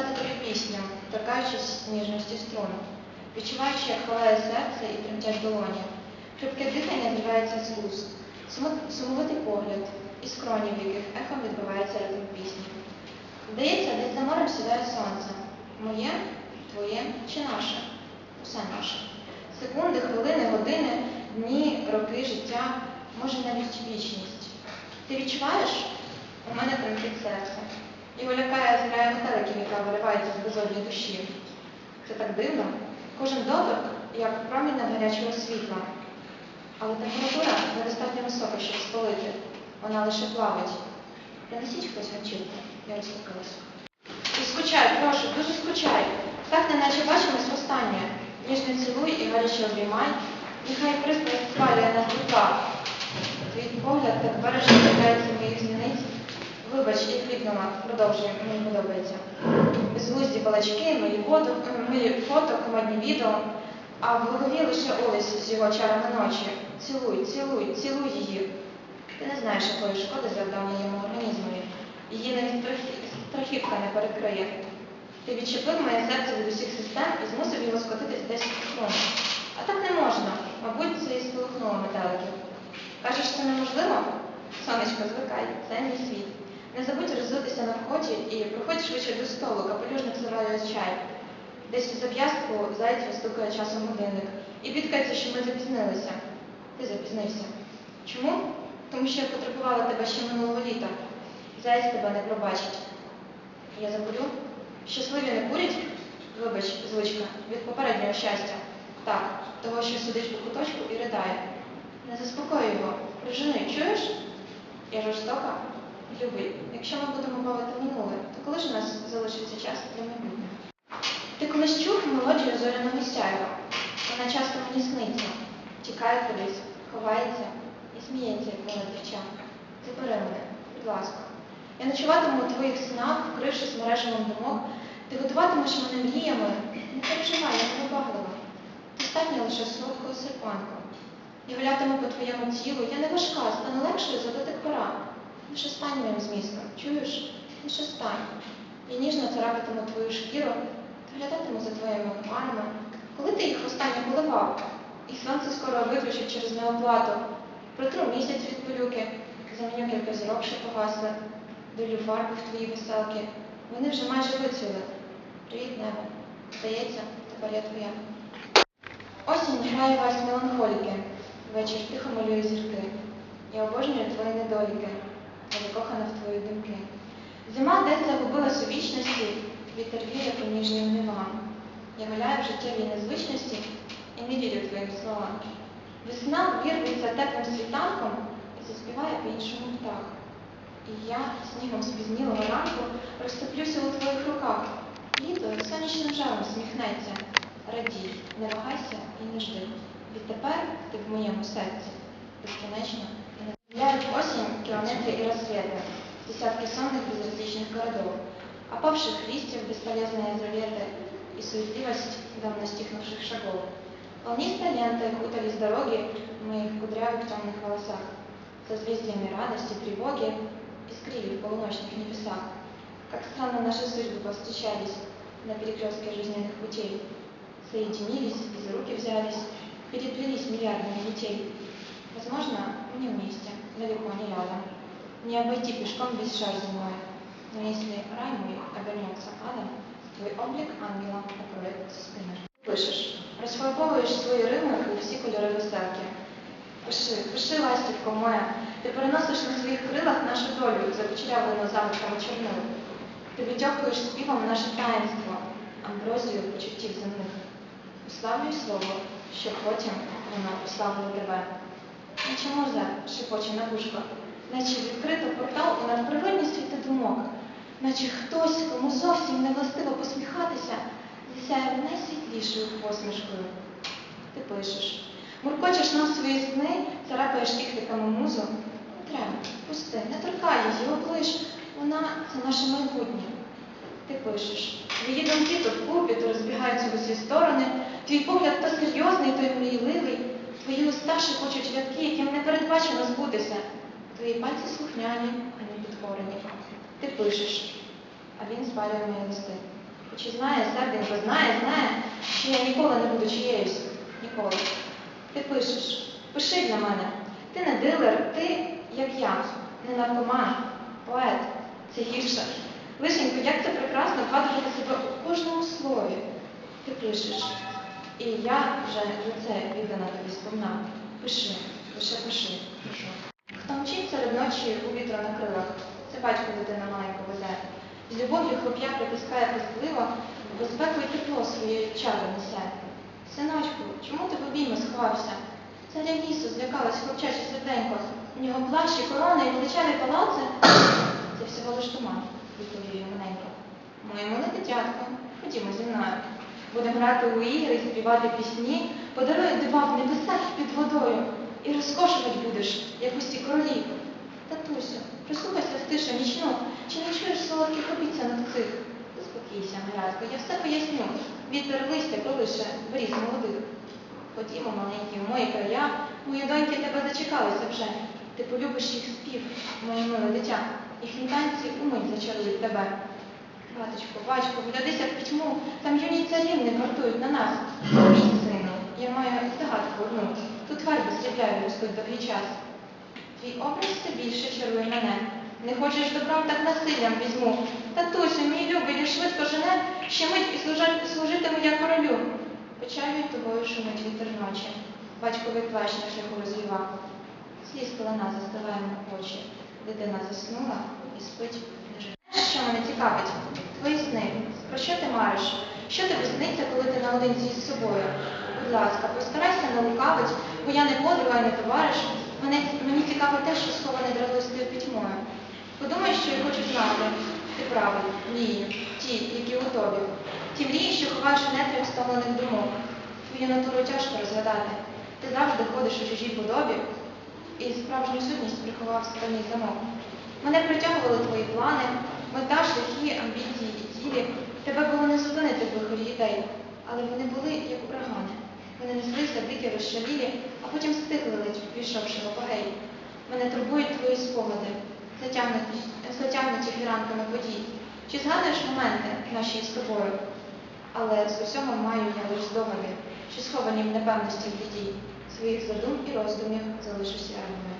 написати тобі пісню, торкаючись ніжності струн, відчуваючи, як хвилає серце і тремтять долоні. Хрипке дихання зривається з уст, сумовитий погляд, і скроні, в яких ехом відбивається ритм пісні. Здається, десь за морем сідає сонце. Моє, твоє чи наше? Усе наше. Секунди, хвилини, години, дні, роки, життя, може навіть вічність. Ти відчуваєш? У мене тремтить серце. Його лякає зграя метеликів, яка виривається з безодні душі. Це так дивно. Кожен доторк, як проміння гарячого світла. Але температура недостатньо висока, щоб спалити. Вона лише плавить. Принесіть хтось вечірку. Я розступилася. І скучай, прошу, дуже скучай. Так неначе бачимось востаннє. Ніжно цілуй і гаряче обіймай. Нехай пристрасть спалює нас духа. Твій погляд так бережно торкається моїх зіниць. Вибач, я продовжуй, мені подобається. Безглузді балачки, милі фото, милі фото, комедні відео, а в голові лише Олесь з його чарами ночі. Цілуй, цілуй, цілуй її. Ти не знаєш, якої шкоди завдав моєму організмові. Її навіть страхі- страхівка не перекриє. Ти відчепив моє серце від усіх систем і змусив його скотитись десь в хрону. А так не можна. Мабуть, це і спалахнуло метеликів. Кажеш, це неможливо? Сонечко, звикай, це мій світ. Не забудь роззутися на вході і проходь швидше до столу, капелюшник завалює чай. Десь у зав'язку заєць вистукає часом годинник і бідкається, що ми запізнилися. Ти запізнився. Чому? Тому що я потребувала тебе ще минулого літа. Заєць тебе не пробачить. Я закурю? Щасливі не курять? Вибач, звичка, від попереднього щастя. Так, того, що сидить у куточку і ридає. Не заспокой його. Прижени, чуєш? Я жорстока? Любий, якщо ми будемо бавити минуле, то коли ж у нас залишиться час для майбутнього? Ти колись чув мелодію зоряного сяйва? Вона часто мені сниться, тікає кудись, ховається і сміється, як мила дівчинка. Забери мене, будь ласка. Я ночуватиму у твоїх снах, вкрившись мережевим думок, ти готуватимеш мене мріями. Не переживай, я не вибаглива. Достатньо лише солодкого серпанку. Я гулятиму по твоєму тілу, я не важка, стану легшою за дотик пора. Лише стань моїм змістом, чуєш? Лише стань. Я ніжно царапатиму твою шкіру, доглядатиму за твоїми хмарами. Коли ти їх востаннє поливав? І сонце скоро виключить через неоплату. Протру місяць від пилюки, заміню кілька зірок, що погасли, долю фарбу в твої веселки. Вони вже майже вицвіли. Привіт, небо. Здається, тепер я твоя. Осінь грає вальс меланхоліки. Вечір тихо малює зірки. Я обожнюю твої недоліки. Я закохана в твої думки. Зима десь загубилась у вічності, вітер віє по ніжнім дивам. Я гуляю в життєвій незвичності і не вірю твоїм словам. Весна вірветься теплим світанком і заспіває по-іншому птах. І я снігом спізнілого ранку розтоплюся у твоїх руках. Літо сонячним жаром сміхнеться. Радій, не вагайся і не жди. Відтепер ти в моєму серці безкінечно і не Гуляють осінь, кілометри и рассветы, десятки сонных безразличных городов, опавших листьев бесполезные заветы и суетливость давно стихнувших шагов. Волнистые ленты окутались дороги в моих кудрявых темных волосах, созвездиями радости, тревоги искрили в полуночных небесах. Как странно наши судьбы повстречались на перекрестке жизненных путей, соединились и за руки взялись, переплелись миллиардами детей. Возможно, мы не вместе, далеко не рядом. Не обойти пешком весь шар земной. Но если рай мой обернется адом, твой облик ангела покроет со спины. Пишеш, розфарбовуєш свої рими у всі кольори веселки. Пиши, пиши, ластівко моя, ти переносиш на своїх крилах нашу долю, закучерявлену замиками чорнил. Ти витягуєш співом наше таїнство, амброзію почуттів земних. Уславлюй слово, що потім воно уславило тебе. Наче муза шепоче на вушко, наче відкрито портал у надприродні світи думок, наче хтось, кому зовсім не властиво посміхатися, засяяв найсвітлішою посмішкою. Ти пишеш, муркочеш нам свої сни, царапаєш кіхтиками музу. Не треба, пусти, не торкай її, облиш, вона це наше майбутнє. Ти пишеш, твої думки то вкупі, то розбігаються в усі сторони, твій погляд то серйозний, то й мрійливий, твої уста шепочуть рядки, яким не передбачено збутися. Твої пальці слухняні, а не підкорені. Ти пишеш, а він спалює мої листи. Хоч Чи знає, серденько, знає, знає, що я ніколи не буду чиєюсь. Ніколи. Ти пишеш, пиши для мене. Ти не дилер, ти, як я, не наркоман, поет. Це гірше. Лишенько, як це прекрасно вгадувати себе у кожному слові. Ти пишеш. І я вже за це віддана тобі сповна. Пиши, лише пиши, прошу. Хто мчить серед ночі у вітру на крилах, це батько дитина маленько веде. З любов'ю хлоп'я притискає пискливо, в безпеку і тепло своєї чари несе. Синочку, чому ти в обійми сховався? Царя лісу злякалась хлопчаче серденько. У нього плащ і корона і величаві палаци. Це всього лиш туман, відповів я маленько. Моє миле дитятко, ходімо зі мною. Будемо грати у ігри, співати пісні, подарую дива в небесах під водою. І розкошувати будеш, як усі королі. Татусю, прислухайся в тишу нічну, чи не чуєш солодких обіцянок цих? Заспокійся, малятко, я все поясню. Вітер листя колише беріз молодих. Ходімо, маленькі, в мої края, мої доньки тебе зачекалися вже. Ти полюбиш їх спів, моє миле дитя, їхні танці умить зачарують тебе. Батечко, батько, глядися в пітьму, там юні царівни вартують на нас. Мій сину, я маю здогадку одну. Тут фарби срібляють ростуть довгий час. Твій образ все більше чарує мене. Не хочеш добром, так насиллям візьму. Татусю, мій любий, лиш швидко жене, ще мить і служитиму я королю. Печалю тобою шумить вітер ночі. Батьковий плащ на шляху розвівав. Сліз пелена застилає йому очі. Дитина заснула і спить. Що мене цікавить? Що ти мариш? Що тобі сниться, коли ти наодинці з собою? Будь ласка, постарайся не лукавить, бо я не подруга і не товариш. Мене, мені цікаво те, що сховане дралистою пітьмою. Подумай, що я хочу знати. Ти правий, мрії, ті, які у тобі. Ті мрії, що ховаєш в нетрях стомлених думок. Твою натуру тяжко розгадати. Ти завжди ходиш у чужій подобі і справжню сутність приховав складний замок. Мене притягували твої плани, мета, шляхи, амбіції і цілі. Тебе було не зупинити вихорі ідей, але вони були як урагани. Вони неслися дикі розшалілі, а потім стихли, ледь пішовши в апогей. Мене турбують твої спогади, затягнуті, затягнуті фіранками подій. Чи згадуєш моменти наші з тобою? Але з усього маю я лише здогади, що сховані в непевності в біді. Своїх задум і роздумів залишуся я